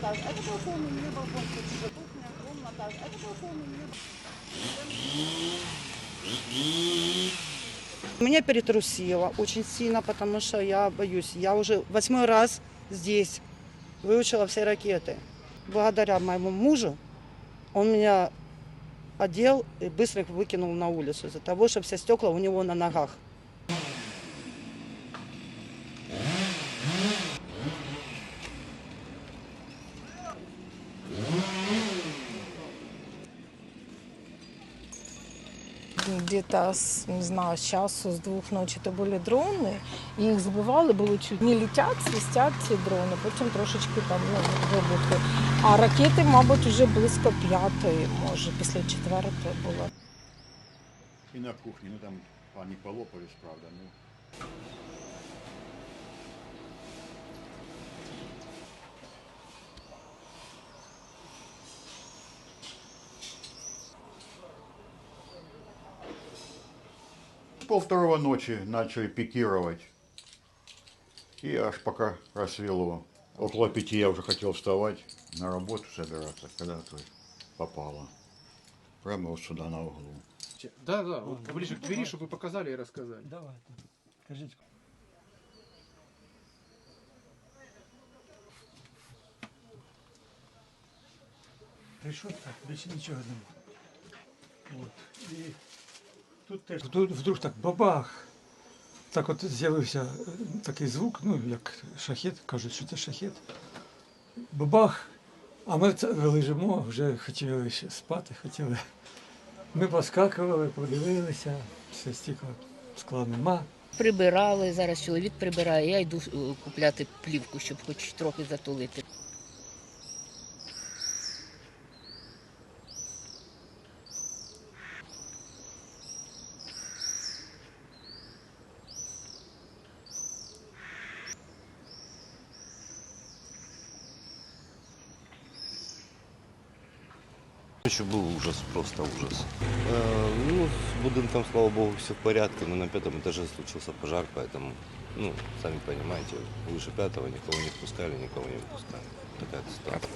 этаж. Это балкон, у меня балкон. Тут кухня, комната. Это балкон, у меня Меня перетрусило очень сильно, потому что я боюсь. Я уже восьмой раз здесь выучила все ракеты. Благодаря моему мужу он меня одел и быстро выкинул на улицу из-за того, что все стекла у него на ногах. Где-то не знаю, с часу, с двох ночі то були дрони, і їх збивали, було чуть. Не літять, свистять ці дрони, потім трошечки там ну, вибухи. А ракети, мабуть, вже близько п'ятої, може, після четвертої було. І на кухні, ну там пані полопались, правда, ну. Пол второго ночи начали пикировать. И аж пока рассвело. Около пяти я уже хотел вставать, на работу собираться, когда то попало. Прямо вот сюда на углу. Да, да, вот поближе к двери, чтобы вы показали и рассказали. Давайте. Кажіть. Прийшов так, більше нічого немає. От. Тут теж вдруг так бабах. Так от з'явився е, такий звук, ну як шахет, кажуть, що це шахет. Бабах. А ми лежимо, вже хотіли ще спати, хотіли. Ми поскакували, подивилися, все стікло скла нема. Прибирали, зараз чоловік прибирає, я йду е, купляти плівку, щоб хоч трохи затулити. Ночью был ужас, просто ужас. Э, ну, с будинком, слава богу, все в порядке, но на пятом этаже случился пожар, поэтому, ну, сами понимаете, выше пятого никого не впускали, никого не выпускали. Такая ситуация.